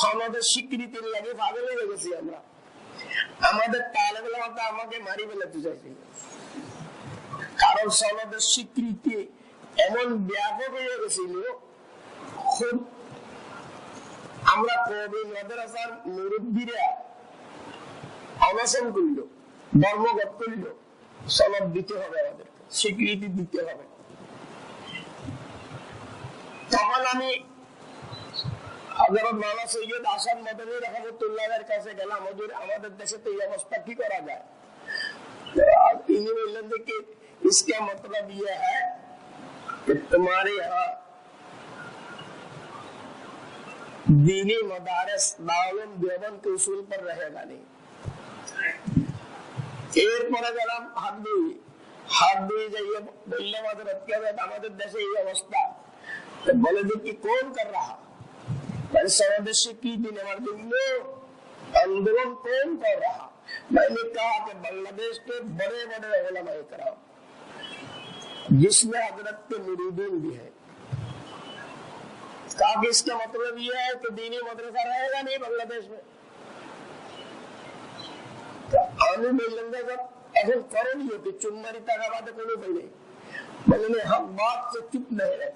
সনদের স্বীকৃতির লাগে পাগল হয়ে গেছি আমরা। আমাদের তাহলে আমাকে মারি ফেলাতে চাইছিল কারণ সনদের স্বীকৃতি এমন ব্যাপক হয়ে গেছিল খুব আমরা কবি মাদ্রাসার মুরব্বীরা অনশন করল, ধর্মঘট করল, সনদ দিতে হবে আমাদের স্বীকৃতি দিতে হবে। তখন আমি حضرت والا سید حسن مدنی رحمت اللہ علیہ کا سے گلا مدور احمد دیشے تو یہ مصطفی کو را جائے۔ تینی ملن دے کہ اس کا مطلب یہ ہے کہ تمہارے ہاں دینی مدارس دعوان دیوان کے اصول پر رہے گا نہیں۔ ایر پر اگر ہم حد دوئی حد دوئی جائیے بلے مدرت کے بعد ہمارے دیشے یہ مصطفی بلے دیکھ کی کون کر رہا؟ ہے میں سعود اندرون کون کر رہا؟ میں نے کہا کہ بنگلہ دیش کے بڑے بڑے علماء کرام، جس میں حضرت کے مریدین بھی ہیں۔ کہا کہ اس کا مطلب یہ ہے کہ دینی مدرسہ رہے گا نہیں بنگلہ دیش میں۔ آنے میں لنگا سب اصل کریں گے کہ چماری تک آباد کوئی بھائی نہیں بلے ہم بات سے چپ نہیں رہ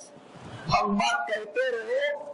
ہم بات کہتے رہے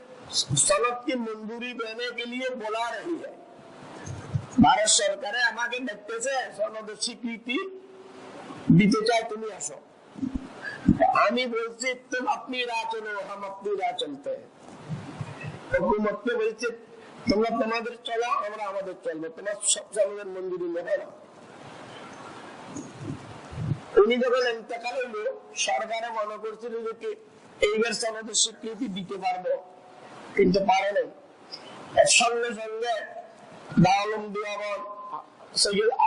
हमारी हुकूमत मुझे সনদ কি মঞ্জুরি দেনে के लिए बोला रही है ভারত সরকারে আমাকে দেখতেছে সনদের স্বীকৃতি দিতে চাই তুমি আসো আমি বলছি তুম আপনি রাহ চলো हम अपनी রাহ চলতে হুকুমতকে বলছে তোমরা তোমাদের চলো আমরা আমাদের চলবো তোমার সব সনদের মঞ্জুরি নেবে না উনি যখন ইন্তকাল হইল সরকারে মনে করছিল যে কি এইবার সনদের স্বীকৃতি দিতে পারবো কিন্তু পারে নাই সঙ্গে সঙ্গে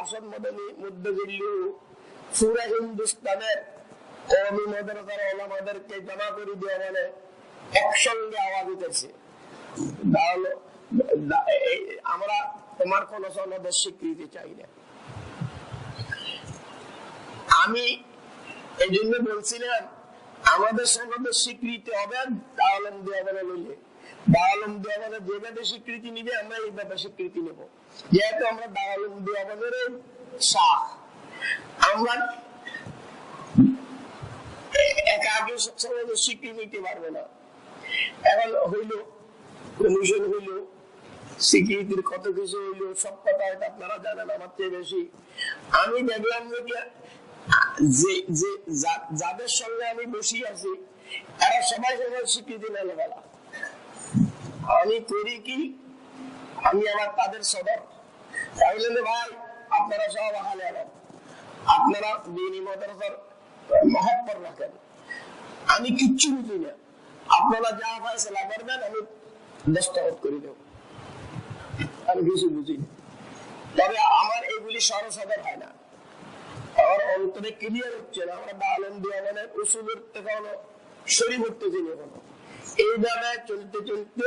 আসাদ মদনী হিন্দুস্তানের কওমি মাদ্রাসার ওলামাদেরকে জমা করে দেওয়া একসঙ্গে আওয়াজ উঠেছে। তাহলে আমরা তোমার কোন সনদের স্বীকৃতি চাই না। আমি এই জন্য বলছিলাম, আমাদের সনদের স্বীকৃতি হবে দাওলম দেওয়া বলে লইলে দাওয়ালম দেওয়ানের যেভাবে স্বীকৃতি নিবে, আমরা স্বীকৃতি নেব। যেহেতু আমরা শাহ, আমরা স্বীকৃতি নিতে না। এখন হইল, কমিশন হইল, স্বীকৃতির কত কিছু হইল, সব কথা হয়তো আপনারা জানেন আমার চেয়ে বেশি। আমি দেখলাম যে যে যাদের সঙ্গে আমি বসি আছি, এরা সবাই সবাই স্বীকৃতি নেলে বেলা। আমি করি কি? আমি আমার তাদের সদর? তাহলে ভাই, আপনারা সব হালে আপনারা দিনী মাদ্রাসার মহব্বর রাখেন আমি কিচ্ছু বুঝি না। আপনারা যা ফয়সলা করবেন, আমি দস্তখত করে দেব। আমি কিছু বুঝি তবে আমার এইগুলি সরসদর হয় না। আমার অন্তরে ক্লিয়ার হচ্ছে না। বালন দিয়ে আমাদের উসুলের থেকে হলো শরীর হতেছি এখনও এইভাবে চলতে চলতে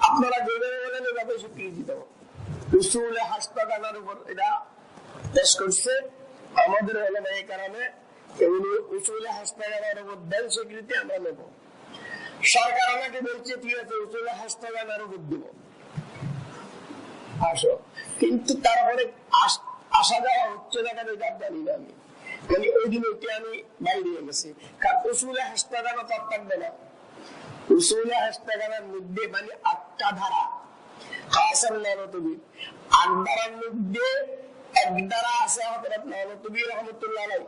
আপনারা যেভাবে বলেন, এভাবে স্বীকৃতি দেবো। উসুলে হাসপাতালের উপর এটা করছে। আমাদের এই কারণে এগুলো হাসপাতালের উপর দেন স্বীকৃতি আমরা নেব। সরকার আমাকে বলছে, ঠিক আছে হাসপাতালের উপর দিব। আসো। কিন্তু তারপরে আসা যাওয়া হচ্ছে না কেন, এটা জানি না আমি। মানে ওই দিন ওইটা আমি বাইরে গেছি। কারণ উসুলে হাসপাতালও তো থাকবে না। উসুলে হাসপাতালের মধ্যে মানে আটটা ধারা আছেন নানতবির আট দ্বারার মধ্যে এক দ্বারা আছে হজরত নানতবির রহমতুল্লাহ আলাই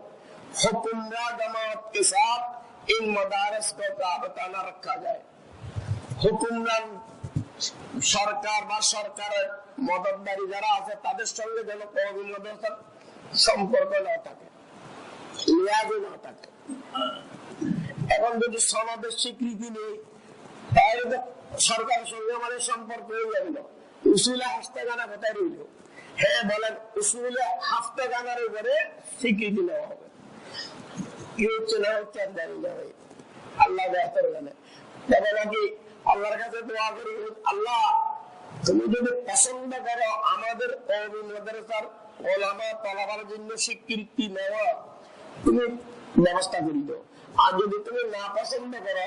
হুকুমরা জামাত के साथ इन मदारस को राबता न रखा जाए হুকুমরান সরকার বা সরকারের মদতদারি যারা আছে তাদের সঙ্গে যেন কওমি মাদ্রাসার সম্পর্ক না থাকে লিয়াজও না থাকে এখন যদি সনদের স্বীকৃতি নেই তাহলে তো সঙ্গে আমাদের সম্পর্ক কোথায় রইল? হ্যাঁ বলেন, উসুলে উপরে স্বীকৃতি নেওয়া হবে। আল্লাহ যদি পছন্দ করো আমাদের স্বীকৃতি নেওয়া, তুমি ব্যবস্থা করে দাও আর যদি তুমি না পছন্দ করো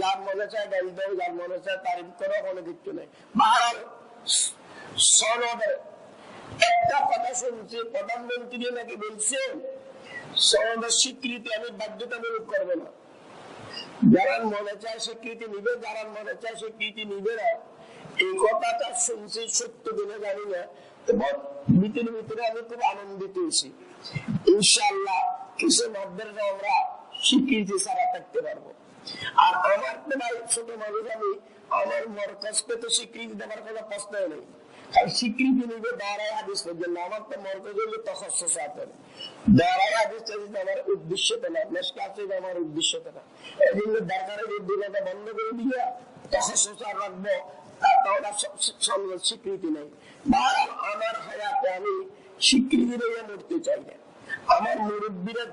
যার মনে চায় গাড়ি দেয় যার মনে চায় তারিফ করো, কোনো কিচ্ছু নেই। একটা কথা শুনছি, প্রধানমন্ত্রী নাকি বলছেন সনদের স্বীকৃতি আমি বাধ্যতামূলক না। যারা মনে চায় স্বীকৃতি নিবে যারা মনে চায় স্বীকৃতি নিবে না, এই কথাটা শুনছি, সত্য দিনে জানি না ভিতরে ভিতরে আমি খুব আনন্দিত হয়েছি। ইনশাল্লাহ কিছু মাধ্যমে আমরা স্বীকৃতি ছাড়া থাকতে পারব। আর আমার তো ভাই ছোট মানুষ আমি আমার মরকজকে তো স্বীকৃতি দেওয়ার কোনো প্রশ্নই নেই। স্বীকৃতি আমার উদ্দেশ্য তো স্বীকৃতি নেই। আমার হায়াতে আমি স্বীকৃতি নিয়ে মরতে চাই না। আমার মুরব্বীরা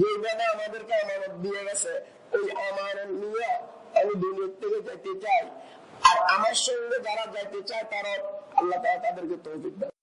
যেভাবে আমাদেরকে আমানত দিয়ে গেছে ওই আমানত নিয়ে আমি দুনিয়ার থেকে যেতে চাই। আর আমার সঙ্গে যারা যেতে চায় তারা আল্লাহ তারা তাদেরকে তৌফিক দেয়